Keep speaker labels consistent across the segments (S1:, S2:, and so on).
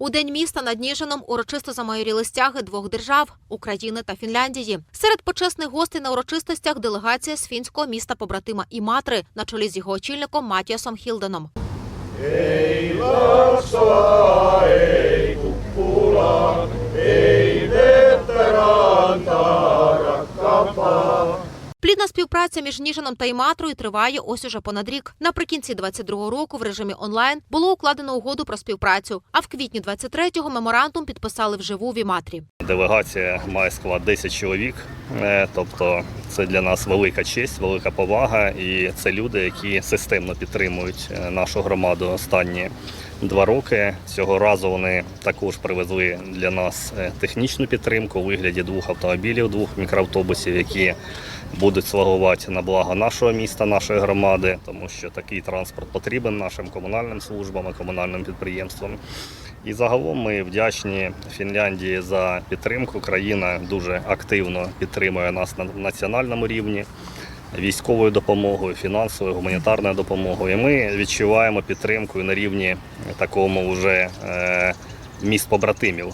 S1: У день міста над Ніжином урочисто замайоріли стяги двох держав України та Фінляндії. Серед почесних гостей на урочистостях делегація з фінського міста побратима Іматри на чолі з його очільником Матіасом Хілденом. Плідна співпраця між Ніжином та Іматрою триває ось уже понад рік. Наприкінці 22-го року в режимі онлайн було укладено угоду про співпрацю. А в квітні 23-го меморандум підписали вживу в Іматрі.
S2: Делегація має склад 10 чоловік, е, тобто це для нас велика честь, велика повага, і це люди, які системно підтримують е, нашу громаду останні два роки. Цього разу вони також привезли для нас е, технічну підтримку у вигляді двох автомобілів, двох мікроавтобусів, які будуть слугувати на благо нашого міста, нашої громади, тому що такий транспорт потрібен нашим комунальним службам і комунальним підприємствам. І загалом ми вдячні Фінляндії за підтримку. Країна дуже активно підтримує нас на національному рівні військовою допомогою, фінансовою, гуманітарною допомогою. І ми відчуваємо підтримку на рівні такому вже е, міст побратимів.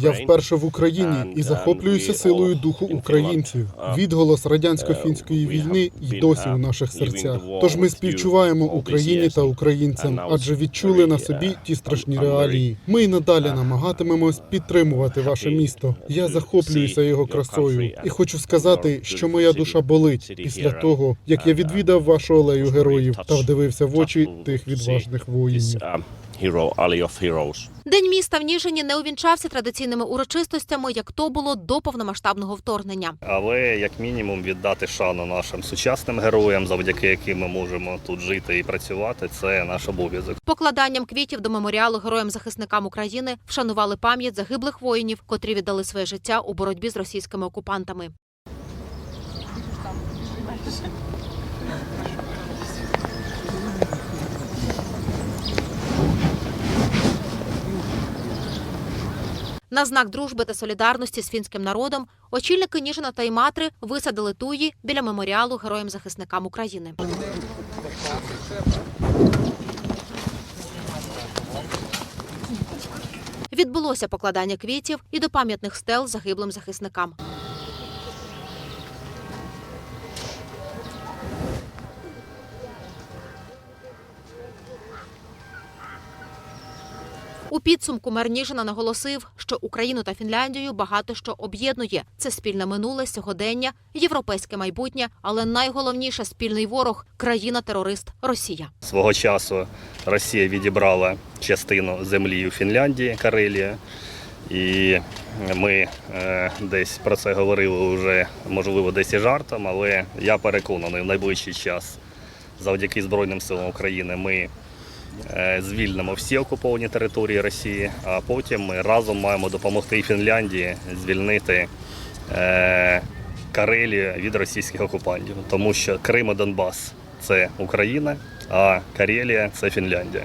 S3: Я вперше в Україні і захоплююся силою духу українців. Відголос радянсько-фінської війни й досі у наших серцях. Тож ми співчуваємо Україні та українцям, адже відчули на собі ті страшні реалії. Ми й надалі намагатимемось підтримувати ваше місто. Я захоплююся його красою і хочу сказати, що моя душа болить після того, як я відвідав вашу алею героїв та вдивився в очі тих відважних воїнів.
S4: Hero alley of heroes.
S1: День міста в Ніжині не увінчався традиційними урочистостями, як то було до повномасштабного вторгнення.
S2: Але як мінімум віддати шану нашим сучасним героям, завдяки яким ми можемо тут жити і працювати, це наш обов'язок.
S1: Покладанням квітів до меморіалу героям-захисникам України вшанували пам'ять загиблих воїнів, котрі віддали своє життя у боротьбі з російськими окупантами. На знак дружби та солідарності з фінським народом очільники Ніжина та Іматри висадили туї біля меморіалу героям-захисникам України. Відбулося покладання квітів і до пам'ятних стел загиблим захисникам. У підсумку мер Ніжина наголосив, що Україну та Фінляндію багато що об'єднує. Це спільне минуле, сьогодення, європейське майбутнє, але найголовніше спільний ворог країна-терорист Росія.
S2: Свого часу Росія відібрала частину землі у Фінляндії, Карелія. І ми е, десь про це говорили вже, можливо, десь і жартом, але я переконаний, в найближчий час завдяки Збройним силам України ми звільнимо всі окуповані території Росії, а потім ми разом маємо допомогти і Фінляндії звільнити е, Карелію від російських окупантів, тому що Крим і Донбас це Україна, а Карелія це Фінляндія.